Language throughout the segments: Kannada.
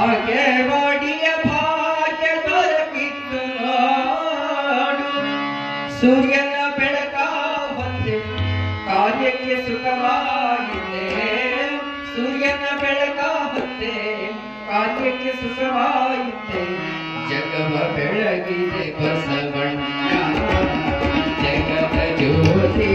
ಭಾಗ್ಯವಾಡಿಯ ಭಾಗ್ಯ ದೊರಕಿತ್ತು ನಾಡು. ಸೂರ್ಯನ ಬೆಳಕ ಬಂದೆ ಕಾರ್ಯಕ್ಕೆ ಸುಖವಾಗಿದೆ ಸೂರ್ಯನ ಬೆಳಕ ಬಂದೆ ಕಾರ್ಯಕ್ಕೆ ಸುಖವಾಗಿದೆ ಜಗವ ಬೆಳಗಿದೆ ಬಸವಣ್ಣ. ಜಗವ ಜ್ಯೋತಿ.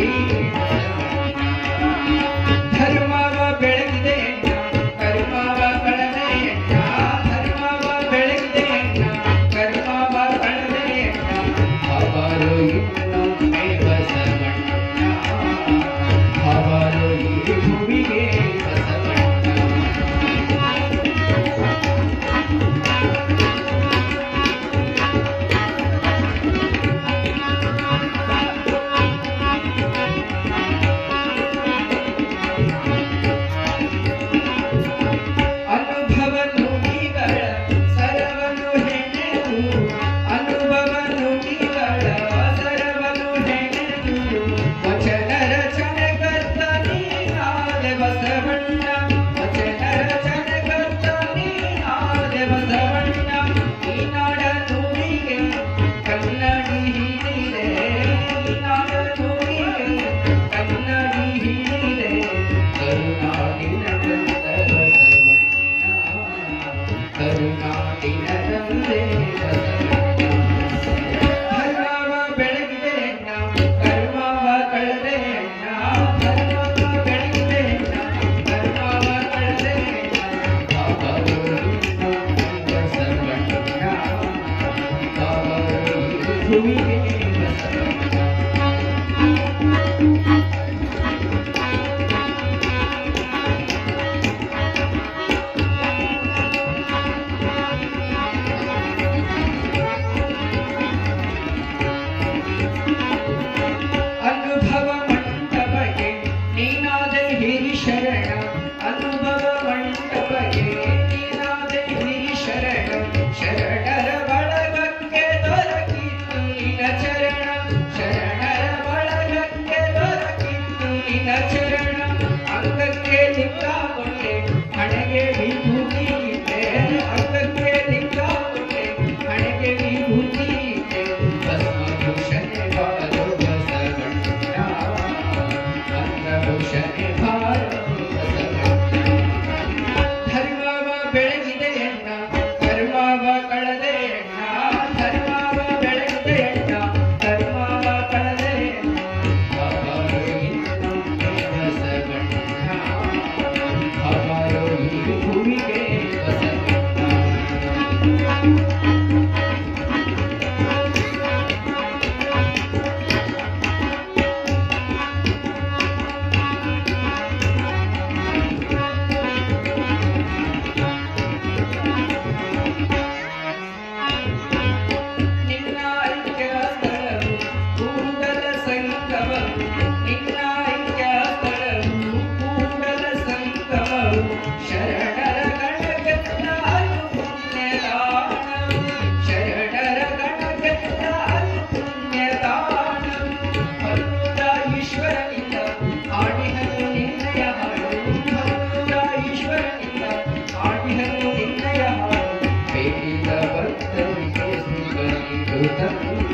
Yeter.